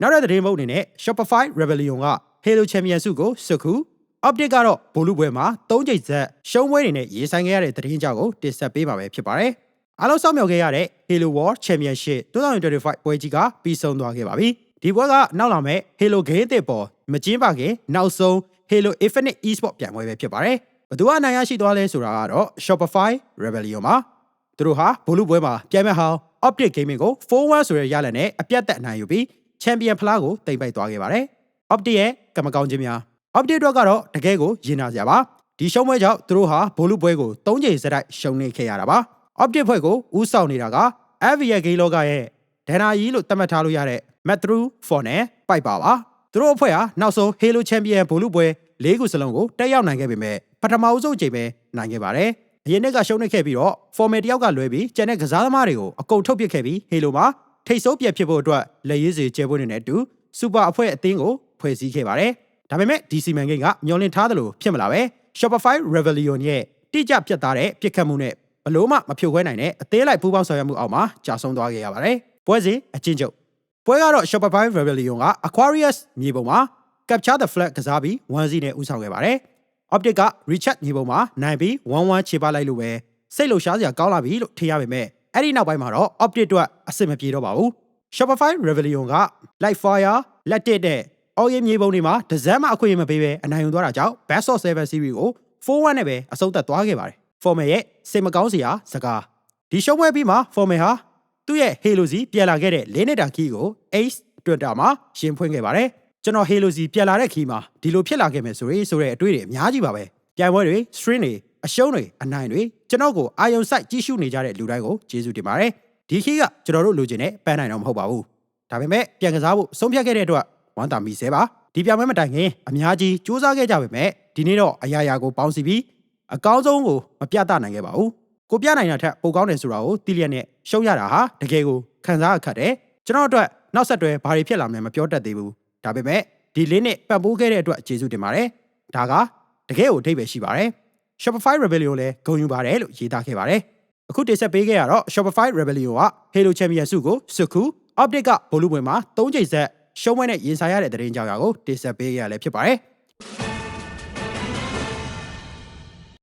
နောက်တဲ့သတင်းပုတ်အနေနဲ့ Shopify Rebellion က Halo Champion စုကိုစုခု update ကတော့ဘိုလ်လူပွဲမှာ၃ချိန်ဆက်ရှုံးပွဲတွေနဲ့ရင်ဆိုင်ခဲ့ရတဲ့သတင်းကြောင့်ကိုတင်ဆက်ပေးပါမယ်ဖြစ်ပါတယ်အားလုံးစောင့်မျှော်ခဲ့ရတဲ့ Halo War Championship 2025ပွဲကြီးကပြီးဆုံးသွားခဲ့ပါပြီဒီပွဲကနောက်လာမဲ့ Halo Game အသစ်ပေါ်မကျင်းပခင်နောက်ဆုံး Halo Infinite Esport ပြိုင်ပွဲပဲဖြစ်ပါတယ်ဘသူကအနိုင်ရရှိသွားလဲဆိုတာကတော့ Shopify Rebellion မှာသူတို့ဟာဘိုလ်လူပွဲမှာပြိုင်မဲ့ဟောင်း Optic Gaming ကို4-1ဆိုတဲ့ရလဒ်နဲ့အပြတ်သက်အနိုင်ယူပြီး Champion ဖလားကိုတင်ပိုက်သွားခဲ့ပါတယ်။ Optic ရဲ့ကမ္မကောင်းခြင်းများ Optic တို့ကတော့တကယ်ကိုရင်နာစရာပါ။ဒီရှုံးပွဲကြောင့်သူတို့ဟာဘိုလ်လူပွဲကို၃ချိန်စတိုက်ရှုံးနေခဲ့ရတာပါ။ Optic ဖွဲ့ကိုဦးဆောင်နေတာက Avia Game လောကရဲ့ဒန်နာကြီးလို့သတ်မှတ်ထားလို့ရတဲ့ Matthew For နဲ့ Piper ပါ။သူတို့အဖွဲ့ဟာနောက်ဆုံး Halo Champion ဘိုလ်လူပွဲ၄ခုစလုံးကိုတက်ရောက်နိုင်ခဲ့ပေမဲ့ပထမအဆုံးအချိန်ပဲနိုင်ခဲ့ပါတယ်။အရင်နှစ်ကရှုံးနေခဲ့ပြီးတော့ Formal တယောက်ကလွဲပြီးကျန်တဲ့ကစားသမားတွေကိုအကုန်ထုတ်ပစ်ခဲ့ပြီး Halo မှာ ထိတ်ဆုံးပြက်ဖြစ်ဖို့အတွက်လက်ရေးစီကျဲပွဲနေတဲ့အတူစူပါအဖွဲ့အသင်းကိုဖွဲ့စည်းခဲ့ပါတယ်။ဒါပေမဲ့ဒီစီမံကိန်းကမျောလင့်ထားသလိုဖြစ်မလာပဲ Shopify Rebellion ရဲ့တိကျပြတ်သားတဲ့ပြစ်ခတ်မှုနဲ့ဘလို့မှမဖြိုခွဲနိုင်တဲ့အသေးလိုက်ပူးပေါင်းဆောင်ရွက်မှုအောက်မှာကြာဆုံးသွားခဲ့ရပါတယ်။ပွဲစဉ်အချင်းချုပ်ပွဲကတော့ Shopify Rebellion က Aquarius မြေပုံမှာ Capture the Flag ကစားပြီး1 0နဲ့ဦးဆောင်ခဲ့ပါတယ်။ Optic က Richard မြေပုံမှာနိုင်ပြီး1-1ခြေပလိုက်လို့ပဲစိတ်လှရှားစရာကောင်းလာပြီလို့ထင်ရပေမဲ့ အဲ့ဒီနောက်ပိုင်းမှာတော့ Optic အတွက်အဆင်မပြေတော့ပါဘူး။ Shopify Rebellion က Lightfire လက်တစ်တဲ့အော်ရီမြေပုံတွေမှာဒဇမ်းမအခွင့်အရေးမပေးဘဲအနိုင်ယူသွားတာကြောင့် Best of 7 Series ကို4-1နဲ့ပဲအဆုံးသတ်သွားခဲ့ပါတယ်။ Formal ရဲ့စိတ်မကောင်းစရာစကားဒီရှုံးပွဲပြီးမှာ Formal ဟာသူ့ရဲ့ Halo စီပြန်လာခဲ့တဲ့၄နှစ်တာခီးကို Ace Twitter မှာရှင်းဖွင့်ခဲ့ပါတယ်။ကျွန်တော် Halo စီပြန်လာတဲ့ခီးမှာဒီလိုဖြစ်လာခဲ့မယ်ဆိုရင်ဆိုတဲ့အတွေ့အကြုံအများကြီးပါပဲ။ပြိုင်ပွဲတွေ stream တွေ အရှုံးတွေအနိုင်တွေကျွန်တော်ကိုအာယုံစိုက်ကြည့်ရှုနေကြတဲ့လူတိုင်းကိုကျေးဇူးတင်ပါတယ်။ဒီခီးကကျွန်တော်တို့လိုချင်တဲ့ပန်းနိုင်တော့မဟုတ်ပါဘူး။ဒါပေမဲ့ပြန်ကစားဖို့ဆုံးဖြတ်ခဲ့တဲ့အတွက်ဝမ်းသာမိစေပါဒီပြိုင်ပွဲမတိုင်ခင်အများကြီးစူးစမ်းခဲ့ကြပေမဲ့ဒီနေ့တော့အရာရာကိုပေါင်းစည်းပြီးအကောင်းဆုံးကိုမပြသနိုင်ခဲ့ပါဘူးကိုပြနိုင်တာထက်ပိုကောင်းတယ်ဆိုတာကိုသိလျက်နဲ့ရှုံးရတာဟာတကယ်ကိုခံစားရခက်တယ်ကျွန်တော်အတွက်နောက်ဆက်တွဲဘာတွေဖြစ်လာမလဲမပြောတတ်သေးဘူးဒါပေမဲ့ဒီလင်းနဲ့ပတ်ပိုးခဲ့တဲ့အတွက်ကျေးဇူးတင်ပါတယ်ဒါကတကယ်ကိုအထိပ္ပယ်ရှိပါတယ် Shopify Rebellion လည်းဂုဏ်ယူပါတယ်လို့ရေးသားခဲ့ပါတယ်အခုတင်ဆက်ပေးခဲ့ရတော့ Shopify Rebellion က Halo Champion စုကိုစုခု update ကဘိုလ်လူပွဲမှာ၃ချိန်ဆက်ရှုံးပွဲနဲ့ရင်ဆိုင်ရတဲ့သတင်းကြောင်းရာကိုတင်ဆက်ပေးခဲ့ရလဲဖြစ်ပါတယ်